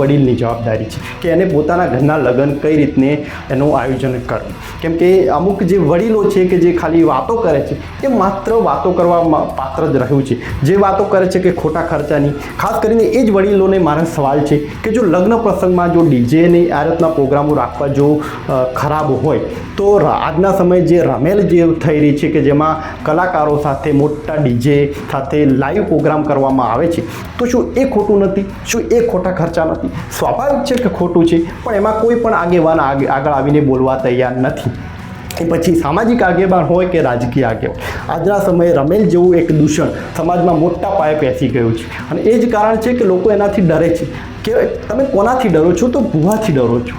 વડીલની જવાબદારી છે કે એને પોતાના ઘરના લગ્ન કઈ રીતને એનું આયોજન કરવું. કેમ કે અમુક જે વડીલો છે કે જે ખાલી વાતો કરે છે, એ માત્ર વાતો કરવા પાત્ર જ રહ્યું છે. જે વાતો કરે છે કે ખોટા ખર્ચાની, ખાસ કરીને એ જ વડીલોને મારા સવાલ છે કે જો લગ્ન પ્રસંગમાં જો ડીજેને આ રીતના પ્રોગ્રામો રાખવા જો ખરાબ હોય, તો આજના સમયે જે રમેલ જે થઈ રહી છે કે જેમાં કલાકારો સાથે મોટા ડીજે સાથે લાઈવ પ્રોગ્રામ કરવામાં આવે છે, તો શું એ ખોટું નથી? શું એ ખોટા ખર્ચા નથી? સ્વાભાવિક છે કે ખોટું છે, પણ એમાં કોઈ પણ આગેવાન આગે આગળ આવીને બોલવા તૈયાર નથી. એ પછી સામાજિક આગેવાન હોય કે રાજકીય આગેવાન? આજના સમયે રમેલ જેવું એક દૂષણ સમાજમાં મોટા પાયે પેસી ગયું છે. અને એ જ કારણ છે કે લોકો એનાથી ડરે છે. કે તમે કોનાથી ડરો છો? તો ભૂવાથી ડરો છો.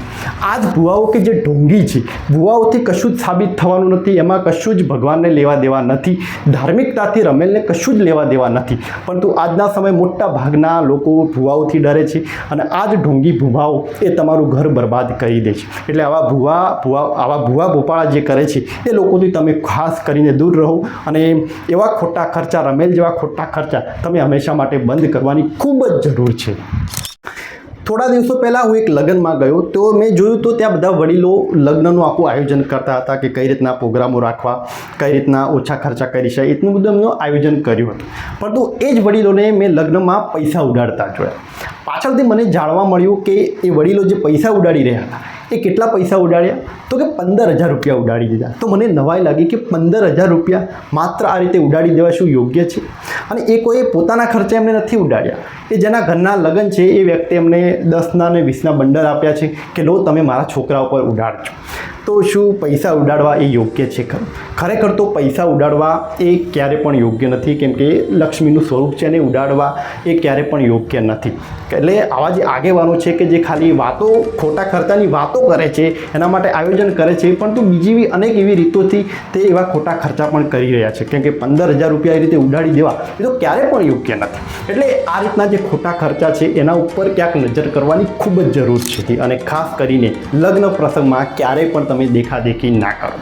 આ જ ભૂવાઓ કે જે ઢોંગી છે, ભૂવાઓથી કશું જ સાબિત થવાનું નથી. એમાં કશું જ ભગવાનને લેવા દેવા નથી. ધાર્મિકતાથી રમેલને કશું જ લેવા દેવા નથી. પરંતુ આજના સમયે મોટા ભાગના લોકો ભૂવાઓથી ડરે છે અને આ જ ઢોંગી ભૂવાઓ એ તમારું ઘર બરબાદ કરી દે છે. એટલે આવા ભૂવા ભૂવા, આવા ભૂવા ભોપાળા જે કરે છે, એ લોકોથી તમે ખાસ કરીને દૂર રહો અને એવા ખોટા ખર્ચા, રમેલ જેવા ખોટા ખર્ચા તમે હંમેશા માટે બંધ કરવાની ખૂબ જ જરૂર છે. થોડા દિવસો પહેલાં હું એક લગ્નમાં ગયો, તો મેં જોયું તો ત્યાં બધા વડીલો લગ્નનું આખું આયોજન કરતા હતા કે કઈ રીતના પ્રોગ્રામો રાખવા, કઈ રીતના ઓછા ખર્ચા કરી શકાય, એટલું બધું એમનું આયોજન કર્યું હતું. પરંતુ એ જ વડીલોને મેં લગ્નમાં પૈસા ઉડાડતા જોયા. પાછળથી મને જાણવા મળ્યું કે એ વડીલો જે પૈસા ઉડાડી રહ્યા હતા એ કેટલા પૈસા ઉડાડ્યા? તો કે પંદર હજાર રૂપિયા ઉડાડી દીધા. તો મને નવાઈ લાગી કે પંદર હજાર રૂપિયા માત્ર આ રીતે ઉડાડી દેવા શું યોગ્ય છે? અને એ કોઈએ પોતાના ખર્ચે એમને નથી ઉડાડ્યા. એ જેના ઘરના લગ્ન છે, એ વ્યક્તિ એમને દસના અને વીસના બંડલ આપ્યા છે કે, લો, તમે મારા છોકરા ઉપર ઉડાડજો. તો શું પૈસા ઉડાડવા એ યોગ્ય છે ખરું? ખરેખર તો પૈસા ઉડાડવા એ ક્યારે પણ યોગ્ય નથી, કેમ કે લક્ષ્મીનું સ્વરૂપ છે અને ઉડાડવા એ ક્યારે પણ યોગ્ય નથી. એટલે આવા જે આગેવાનો છે કે જે ખાલી વાતો, ખોટા ખર્ચાની વાતો કરે છે, એના માટે આયોજન કરે છે પરંતુ બીજી એવી અનેક એવી રીતોથી તે એવા ખોટા ખર્ચા પણ કરી રહ્યા છે. કેમ કે પંદર હજાર રૂપિયા એ રીતે ઉડાડી દેવા એ તો ક્યારે પણ યોગ્ય નથી. એટલે આ રીતના જે ખોટા ખર્ચા છે, એના ઉપર ક્યાંક નજર કરવાની ખૂબ જ જરૂર છે. અને ખાસ કરીને લગ્ન પ્રસંગમાં ક્યારેય પણ તમે દેખાદેખી ના કરો.